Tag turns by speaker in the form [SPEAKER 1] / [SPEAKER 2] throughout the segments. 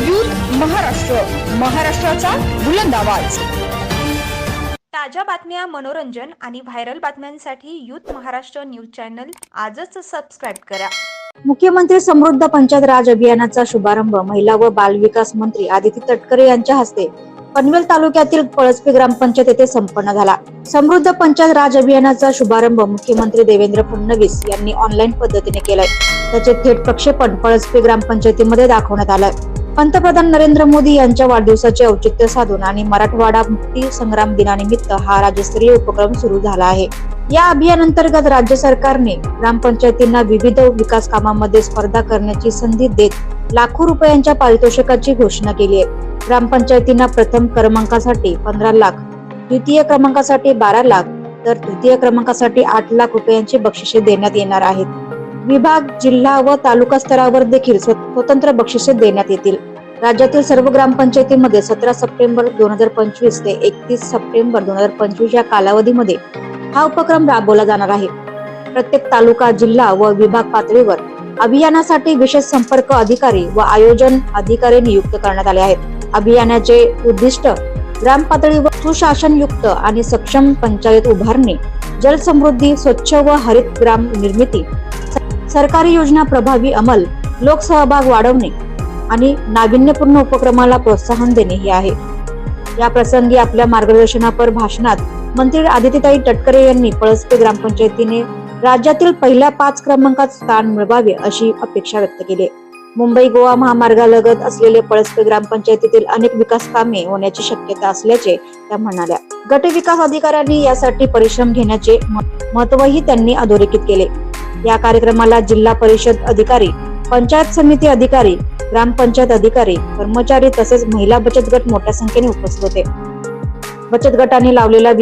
[SPEAKER 1] Youth Maharashtra महाराष्ट्राचा बुलंद आवाज.
[SPEAKER 2] ताज्या बातम्या मनोरंजन आणि व्हायरल बातम्यांसाठी यूथ महाराष्ट्र न्यूज चॅनल आजच सबस्क्राईब करा.
[SPEAKER 3] मुख्यमंत्री समृद्ध पंचायत राज अभियानाचा शुभारंभ महिला व बाल विकास मंत्री आदिती तटकरे यांच्या हस्ते पनवेल तालुक्यातील पळसपी ग्रामपंचायत येथे संपन्न झाला. समृद्ध पंचायत राज अभियानाचा शुभारंभ मुख्यमंत्री देवेंद्र फडणवीस यांनी ऑनलाईन पद्धतीने केलाय. त्याचे थेट प्रक्षेपण पळसपी ग्रामपंचायतीमध्ये दाखवण्यात आलंय. पंतप्रधान नरेंद्र मोदी यांच्या वाढदिवसाचे औचित्य साधून आणि मराठवाडा मुक्ती संग्राम दिनानिमित्त हा राज्यस्तरीय उपक्रम सुरू झाला आहे. या अभियानांतर्गत राज्य सरकारने ग्रामपंचायतींना विविध विकास कामांमध्ये स्पर्धा करण्याची संधी देत लाखो रुपयांच्या पारितोषिकाची घोषणा केली आहे. ग्रामपंचायतींना प्रथम क्रमांकासाठी पंधरा लाख द्वितीय क्रमांकासाठी बारा लाख तर तृतीय क्रमांकासाठी आठ लाख रुपयांची बक्षिसे देण्यात येणार आहेत. विभाग जिल्हा व तालुका स्तरावर देखील स्वतंत्र बक्षिसे देण्यात येतील. राज्यातील सर्व ग्रामपंचायतीमध्ये सतरा सप्टेंबर दोन हजार पंचवीस ते एकतीस सप्टेंबर दोन हजार पंचवीस या कालावधीमध्ये हा उपक्रम राबवला जाणार आहे. प्रत्येक तालुका जिल्हा व विभाग पातळीवर अभियानासाठी विशेष संपर्क अधिकारी व आयोजन अधिकारी नियुक्त करण्यात आले आहेत. अभियानाचे उद्दिष्ट ग्राम पातळीवर सुशासनयुक्त आणि सक्षम पंचायत उभारणे जलसमृद्धी स्वच्छ व हरित ग्राम निर्मिती सरकारी योजना प्रभावी अंमल लोकसहभाग वाढवणे आणि नाविन्यपूर्ण उपक्रमाला प्रोत्साहन देणे हे आहे. या प्रसंगी आपल्या मार्गदर्शनापर भाषणात मंत्री आदित्यताई तटकरे यांनी पळसपे ग्रामपंचायतीने राज्यातील पहिल्या पाच क्रमांकात स्थान मिळवावे अशी अपेक्षा व्यक्त केली. मुंबई गोवा महामार्गालगत असलेले पळसपे ग्रामपंचायतीतील अनेक विकास कामे होण्याची शक्यता असल्याचे त्या म्हणाल्या. गट विकास अधिकाऱ्यांनी यासाठी परिश्रम घेण्याचे महत्वही त्यांनी अधोरेखित केले. या कार्यक्रमाला जिल्हा परिषद अधिकारी पंचायत समिती अधिकारी ग्रामपंचायत अधिकारी कर्मचारी तसेच महिला बचत गट मोठ्या संख्येने उपस्थित होते. बचत गटाने लावलेल्या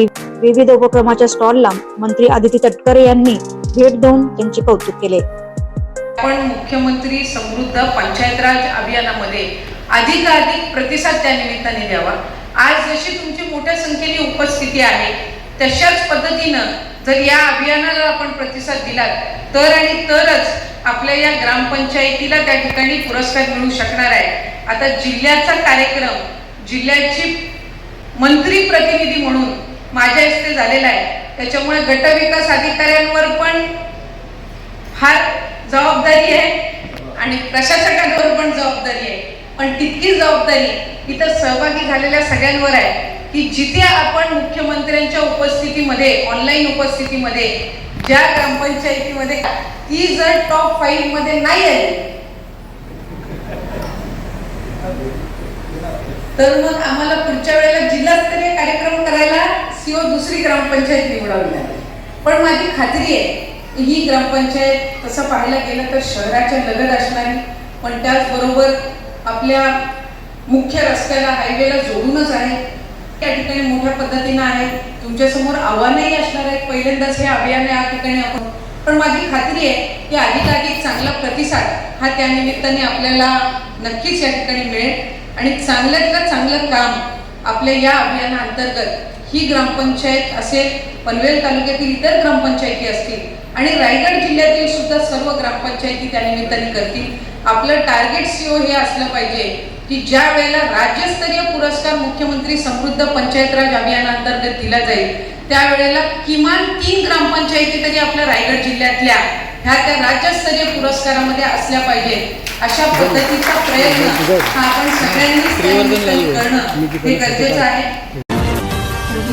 [SPEAKER 3] विविध उपक्रमाच्या स्टॉलला मंत्री आदिती तटकरे यांनी भेट देऊन त्यांचे कौतुक केले.
[SPEAKER 4] आपण मुख्यमंत्री समृद्ध पंचायत राज अभियानामध्ये अधिकाधिक प्रतिसाद त्या निमित्ताने द्यावा. आज जशी तुमची मोठ्या संख्येने उपस्थिती आहे तशाच पद्धतीनं जर या अभियानाला आपण प्रतिसाद दिला तर आणि तरच आपल्या या ग्रामपंचायतीला त्या ठिकाणी पुरस्कार मिळू शकणार आहे. आता जिल्ह्याचा कार्यक्रम जिल्ह्याची मंत्री प्रतिनिधी म्हणून माझ्या हस्ते झालेला आहे. त्याच्यामुळे गटविकास अधिकाऱ्यांवर पण फार जबाबदारी आहे आणि प्रशासकांवर पण जबाबदारी आहे. पण तितकी जबाबदारी इथं सहभागी झालेल्या सगळ्यांवर आहे. की जिथे आपण मुख्यमंत्र्यांच्या उपस्थितीमध्ये ऑनलाईन उपस्थितीमध्ये ज्या ग्रामपंचायतीमध्ये ती जर टॉप फाईव्हमध्ये नाही आली तर मग आम्हाला पुढच्या वेळेला जिल्हास्तरीय कार्यक्रम करायला सीओ दुसरी ग्रामपंचायत निवडावी लागेल. पण माझी खात्री आहे ही ग्रामपंचायत तसं पाहायला गेलं तर शहराच्या लगत असणारी पण त्याचबरोबर आपल्या मुख्य रस्त्याला हायवेला जोडूनच आहे. त्या ठिकाणी मोठ्या पद्धतीनं आहे. तुमच्यासमोर आव्हानही असणार आहेत. पहिल्यांदाच हे अभियान या ठिकाणी आपण पण माझी खात्री आहे की अधिकाधिक चांगला प्रतिसाद हा त्या निमित्ताने आपल्याला नक्कीच या ठिकाणी मिळेल. आणि चांगल्यातलं चांगलं काम आपल्या या अभियानाअंतर्गत ही ग्रामपंचायत असेल पनवेल तालुक्यातील इतर ग्रामपंचायती असतील आणि रायगड जिल्ह्यातील सुद्धा सर्व ग्रामपंचायती त्या निमित्ताने करतील. आपलं टार्गेट सीओ हे असलं पाहिजे. की ज्या वेळेला राज्यस्तरीय पुरस्कार मुख्यमंत्री समृद्ध पंचायत राज अभियानांतर्गत दिला जाईल त्यावेळेला किमान तीन ग्रामपंचायती तरी आपल्या रायगड जिल्ह्यातल्या ह्या त्या राज्यस्तरीय पुरस्कारामध्ये असल्या पाहिजेत अशा पद्धतीचा प्रयत्न हा आपण निमित्ताने करणं हे गरजेचं आहे.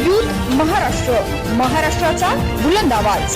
[SPEAKER 1] यूथ महाराष्ट्र महाराष्ट्राचा बुलंद आवाज.